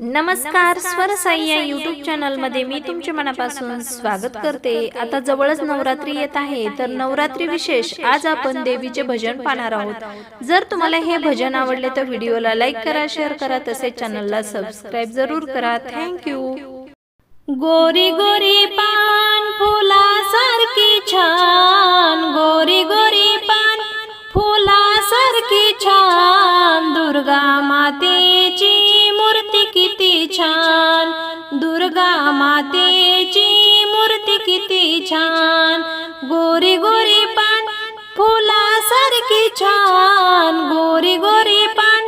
नमस्कार स्वर साई या युट्यूब चॅनलमध्ये मी तुमच्या मनापासून स्वागत करते. आता जवळच नवरात्री येत आहे. तर नवरात्री विशेष आज आपण देवीचे भजन पाहणार आहोत. जर तुम्हाला हे भजन आवडले तर व्हिडिओला लाईक करा शेअर करा तसेच चॅनलला सबस्क्राईब जरूर करा. थँक्यू गोरी गोरी पान फुलासारखी छान छान. दुर्गा मातेची मूर्ती किती छान. गोरी गोरी पान फुलासारखी छान. गोरी गोरी पान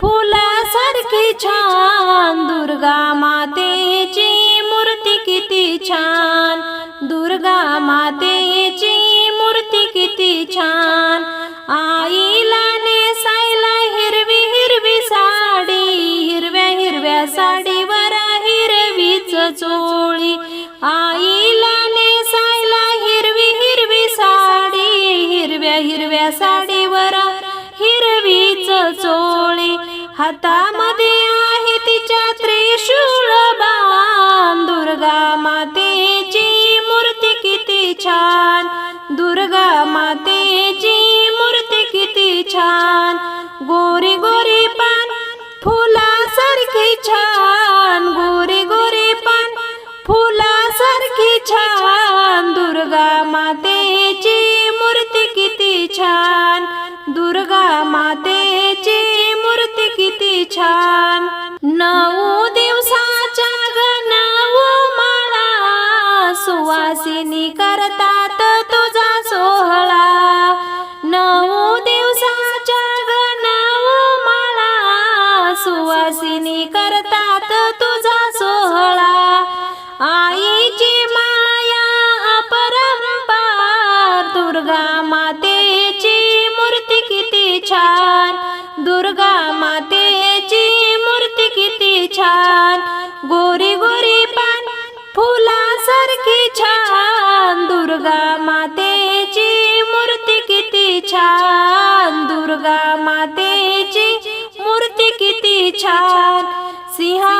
फुलासारखी छान. दुर्गा मातेची मूर्ती किती छान. दुर्गा मातेची मूर्ती किती छान. आईला नेसायला हिरवी हिरवी साडी हिरव्या हिरव्या साडी. चोळी. आईला नेसायला हिरवी हिरवी साडी हिरव्या हिरव्या साडीवर हिरवीच चोळी. हातामध्ये आहे तिच्या त्रिशूळ बाण. दुर्गा मातेची मूर्ती किती छान. दुर्गा मातेची मूर्ती किती छान. गोरी गोरी पान फुला छान. दुर्गा मातेची मूर्ती किती छान. दुर्गा मातेची मूर्ती किती छान. नऊ दिवसाच्या ग नऊ माळा. सुवासिनी करतात तुझा सोहळा. नऊ दिवसाच्या ग नऊ माळा. सुवासिनी करतात तुझा मातेची मूर्ती किती छान. दुर्गा मातेची मूर्ती किती छान. गोरी गोरी पान फुलासारखी छान. दुर्गा मातेची मूर्ती किती छान. दुर्गा मातेची मूर्ती किती छान. सिंहा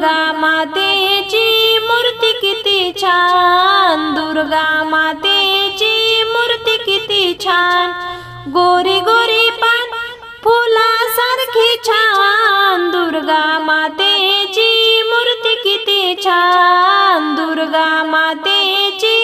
दुर्गा मातेची मूर्ती किती छान. दुर्गा मातेची मूर्ती किती छान. गोरी गोरी पान फुलासारखी छान. दुर्गा मातेची मूर्ती किती छान. दुर्गा मातेची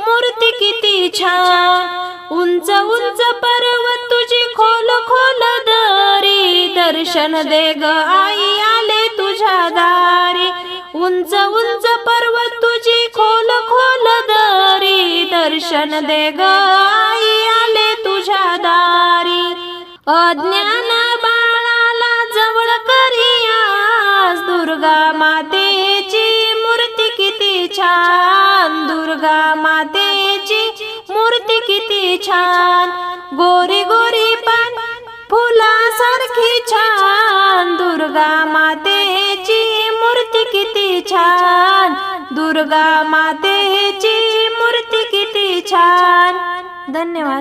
मूर्ती किती छान. उंच उंच पर्वत तुझी खोल खोल दरी. दर्शन दे ग आई आले तुझ्या दारी. उंच उंच पर्वत तुझी खोल खोल दरी. दर्शन दे ग आई आले तुझ्या दारी. अज्ञान बाळाला जवळ करियास दुर्गा मातेची मूर्ती किती छान. दुर्गा मातेची मूर्ती किती छान. गोरी गोरी फुलासारखी छान. दुर्गा मातेची मूर्ती किती छान. दुर्गा मातेची मूर्ती किती छान. धन्यवाद.